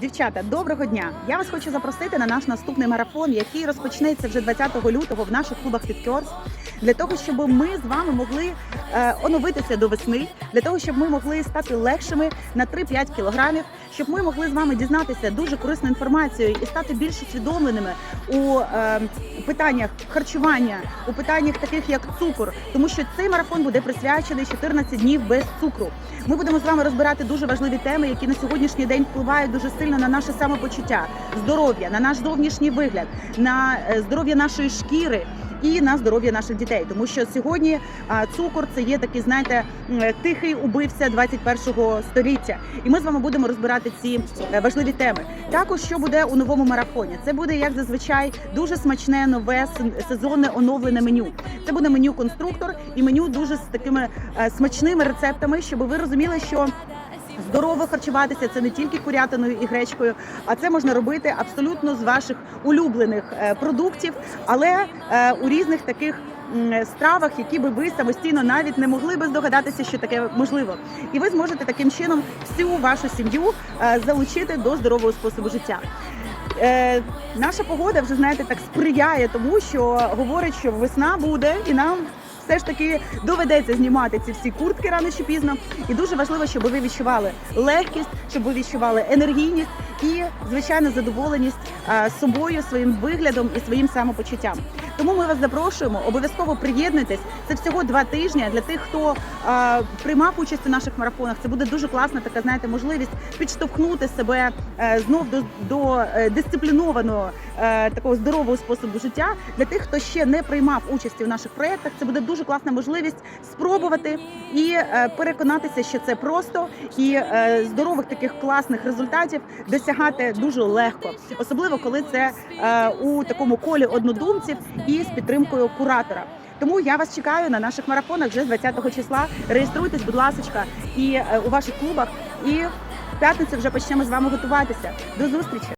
Дівчата, доброго дня! Я вас хочу запросити на наш наступний марафон, який розпочнеться вже 20 лютого в наших клубах Фіткерс, для того, щоб ми з вами могли оновитися до весни, для того, щоб ми могли стати легшими на 3-5 кілограмів, щоб ми могли з вами дізнатися дуже корисну інформацію і стати більш усвідомленими у е, питаннях харчування, у питаннях таких як цукор, тому що цей марафон буде присвячений 14 днів без цукру. Ми будемо з вами розбирати дуже важливі теми, які на сьогоднішній день впливають дуже сильно на наше самопочуття, здоров'я, на наш зовнішній вигляд, на е, здоров'я нашої шкіри. І на здоров'я наших дітей, тому що сьогодні цукор це є такий, знаєте, тихий убивця 21-го століття. І ми з вами будемо розбирати ці е, важливі теми. Також що буде у новому марафоні? Це буде як зазвичай дуже смачне нове сезонне оновлене меню. Це буде меню конструктор і меню дуже з такими е, смачними рецептами, щоб ви розуміли, що здорово харчуватися це не тільки курятиною і гречкою, а це можна робити абсолютно з ваших улюблених е, продуктів, але е, у різних таких. Стравах, які би ви самостійно навіть не могли би здогадатися, що таке можливо, і ви зможете таким чином всю вашу сім'ю е, залучити до здорового способу життя. Е, наша погода вже знаєте так сприяє тому, що говорить, що весна буде, і нам все ж таки доведеться знімати ці всі куртки рано чи пізно. І дуже важливо, щоб ви відчували легкість, щоб ви відчували енергійність і звичайно задоволеність е, собою, своїм виглядом і своїм самопочуттям. Тому ми вас запрошуємо, обов'язково приєднуйтесь. Це всього два тижні для тих, хто е, приймав участь у наших марафонах. Це буде дуже класна така, знаєте, можливість підштовхнути себе е, знов до, до е, дисциплінованого е, такого здорового способу життя. Для тих, хто ще не приймав участі в наших проєктах, це буде дуже класна можливість спробувати і е, переконатися, що це просто і е, здорових таких класних результатів досягати дуже легко, особливо коли це е, у такому колі однодумців і з підтримкою куратора. Тому я вас чекаю на наших марафонах вже з 20 числа. Реєструйтесь, будь ласка, і е, у ваших клубах. І в п'ятницю вже почнемо з вами готуватися. До зустрічі!